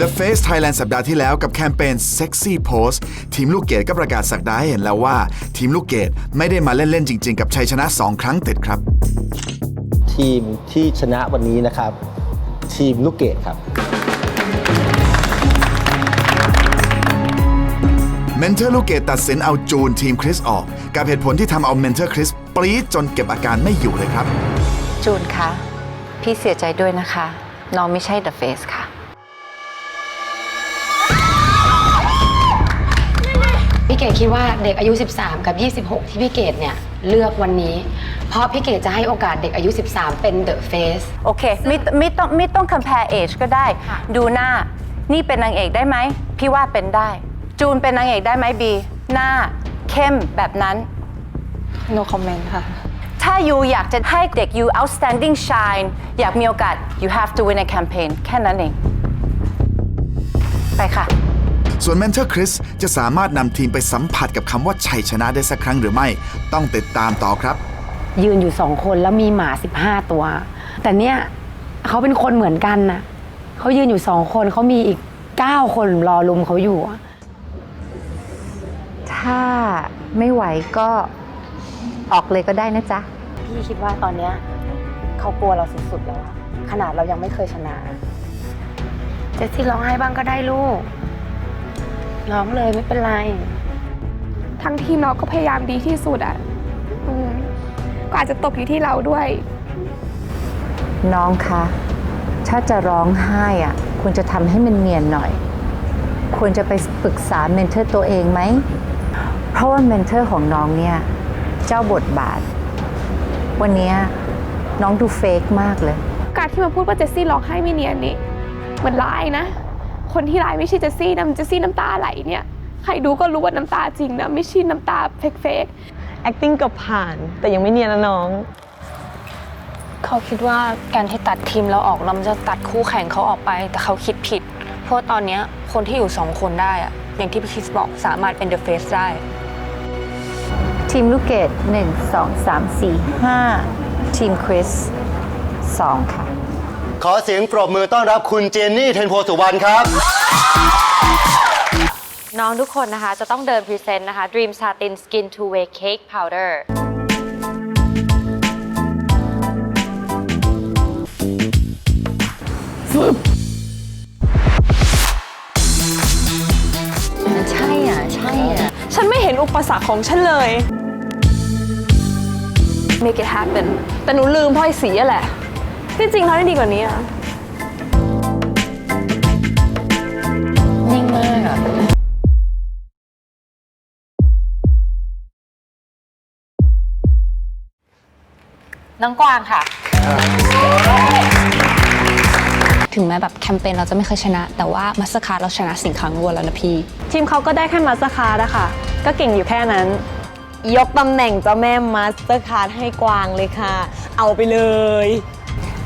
The Face Thailand สัปดาห์ที่แล้วกับแคมเปญ Sexy Pose ทีมลูกเกดก็ประกาศสักดาให้เห็นแล้วว่า ทีมลูกเกดไม่ได้มาเล่น ๆ จริง ๆ กับชัยชนะ 2 ครั้งติดครับ ทีมที่ชนะวันนี้นะครับ ทีมลูกเกดครับ เมนเทอร์ลูกเกดตัดสินเอาจูนทีมคริสออก กับเหตุผลที่ทำเอาเมนเทอร์คริสปรี๊ดจนเก็บอาการไม่อยู่เลยครับ จูนคะ พี่เสียใจด้วยนะคะ น้องไม่ใช่ The Face ค่ะ เกดคิดว่าเด็กอายุ 13 กับ 26 ที่พี่เกดเนี่ยเลือกวันนี้ เพราะพี่เกดจะให้โอกาสเด็กอายุ 13 เป็น The Face โอเคไม่ไม่ต้องไม่ต้อง compare age ก็ได้ ดูหน้า นี่เป็นนางเอกได้ไหม พี่ว่าเป็นได้ จูนเป็นนางเอกได้ไหมบี หน้าเข้มแบบนั้น no comment ค่ะ ถ้ายูอยากจะให้เด็กยู outstanding shine อยากมีโอกาส you have to win a campaign แค่นั้นเอง ไปค่ะ ส่วนเมนเทอร์คริสจะสามารถนำทีมไปสัมผัสกับคำว่าชัยชนะได้สักครั้งหรือไม่ ต้องติดตามต่อครับ ยืนอยู่สองคนแล้วมีหมา 15 ตัว แต่เนี่ยเขาเป็นคนเหมือนกันนะเขายืนอยู่สองคนเขามีอีก 9 คนรอลุมเขาอยู่อะถ้าไม่ไหวก็ออกเลยก็ได้นะจ๊ะ พี่คิดว่าตอนเนี้ยเขากลัวเราสุดๆแล้วอะขนาดเรายังไม่เคยชนะ เจสซี่ร้องไห้บ้างก็ได้ลูก ร้องเลยไม่เป็นไร ทั้งทีมเราก็พยายามดีที่สุดอะอืมก็อาจจะตกอยู่ที่เราด้วย น้องคะ ถ้าจะร้องไห้อะควรจะทำให้มันเนียนหน่อย ควรจะไปปรึกษาเมนเทอร์ตัวเองไหม เพราะว่าเมนเทอร์ของน้องเนี่ย เจ้าบทบาท วันเนี้ยน้องดูเฟกมากเลย การที่มาพูดว่าเจสซี่ร้องไห้ไม่เนียนนี่มันร้ายนะ คนที่ร้ายไม่ใช่เจสซี่นะมันเจสซี่น้ำตาไหลเนี่ยใครดูก็รู้ว่าน้ำตาจริงนะไม่ใช่น้ำตาเฟก acting เกือบผ่านแต่ยังไม่เนียนนะน้อง เขาคิดว่าการที่ตัดทีมเราออกเรามันจะตัดคู่แข่งเขาออกไป แต่เขาคิดผิด เพราะว่าตอนเนี้ยคนที่อยู่สองคนได้อะอย่างที่พี่คริสบอกสามารถเป็นเดอะเฟสได้ ทีมลูกเกด1 2 3 4 5 ทีมคริส2ค่ะ ขอเสียงปรบมือต้อนรับคุณเจนนี่เทนโพสุวรรณครับ น้องทุกคนนะคะ จะต้องเดินพรีเซนต์นะคะ Dream Satin Skin to Way Cake Powder ใช่อะ ใช่อะ ฉันไม่เห็นอุปสรรคของฉันเลย make it happen แต่หนูลืมเพราะไอ้สีอะแหละ ที่จริงเขาได้ดีกว่านี้อะนิ่งมากอะน้องกวางค่ะ ถึงแม้แบบแคมเปญเราจะไม่เคยชนะ แต่ว่ามาสคาเราชนะสิ่งครั้งรวดแล้วนะพี่ ทีมเขาก็ได้แค่มาสเตอร์คาร์ดอะค่ะ ก็เก่งอยู่แค่นั้น ยกตำแหน่งเจ้าแม่มาสเตอร์คาร์ดให้กวางเลยค่ะ เอาไปเลย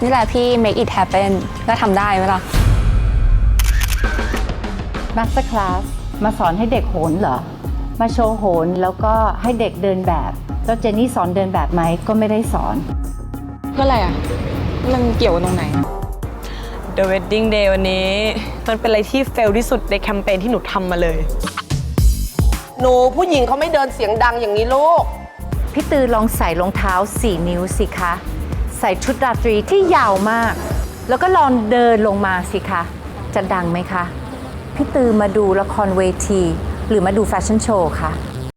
นี่แหละพี่ make it happen ก็ทำได้ไหมล่ะ มาสเตอร์คลาสมาสอนให้เด็กโหนเหรอ มาโชว์โหนแล้วก็ให้เด็กเดินแบบ แล้วเจนนี่สอนเดินแบบไหมก็ไม่ได้สอน เพื่ออะไรอะ มันเกี่ยวกันตรงไหน The Wedding Day วันนี้ มันเป็นอะไรที่เฟลที่สุดในแคมเปญที่หนูทำมาเลย หนูผู้หญิงเขาไม่เดินเสียงดังอย่างนี้ลูก พี่ตือลองใส่รองเท้า 4 นิ้วสิคะใส่ชุดราตรีที่ยาวมาก แล้วก็ลองเดินลงมาสิคะ จะดังไหมคะ พี่ตือมาดูละครเวที หรือมาดูแฟชั่นโชว์คะ